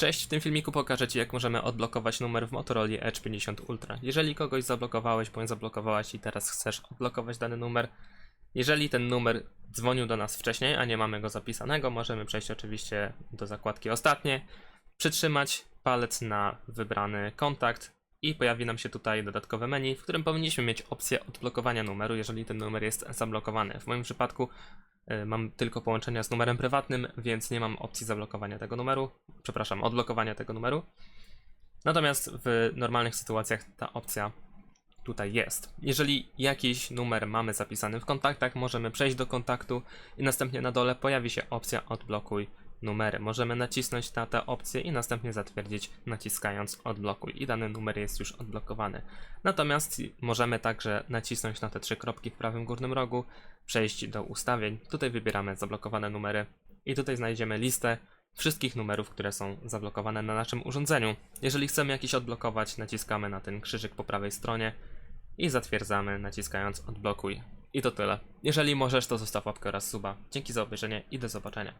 Cześć, w tym filmiku pokażę Ci jak możemy odblokować numer w Motorola Edge 50 Ultra. Jeżeli kogoś zablokowałeś bądź zablokowałaś i teraz chcesz odblokować dany numer, jeżeli ten numer dzwonił do nas wcześniej, a nie mamy go zapisanego, możemy przejść oczywiście do zakładki ostatnie, przytrzymać palec na wybrany kontakt i pojawi nam się tutaj dodatkowe menu, w którym powinniśmy mieć opcję odblokowania numeru, jeżeli ten numer jest zablokowany. W moim przypadku mam tylko połączenia z numerem prywatnym, więc nie mam opcji zablokowania tego numeru, przepraszam, odblokowania tego numeru. Natomiast w normalnych sytuacjach ta opcja tutaj jest. Jeżeli jakiś numer mamy zapisany w kontaktach, możemy przejść do kontaktu i następnie na dole pojawi się opcja odblokuj numery. Możemy nacisnąć na tę opcję i następnie zatwierdzić naciskając odblokuj i dany numer jest już odblokowany. Natomiast możemy także nacisnąć na te trzy kropki w prawym górnym rogu, przejść do ustawień. Tutaj wybieramy zablokowane numery i tutaj znajdziemy listę wszystkich numerów, które są zablokowane na naszym urządzeniu. Jeżeli chcemy jakiś odblokować, naciskamy na ten krzyżyk po prawej stronie i zatwierdzamy naciskając odblokuj. I to tyle. Jeżeli możesz, to zostaw łapkę oraz suba. Dzięki za obejrzenie i do zobaczenia.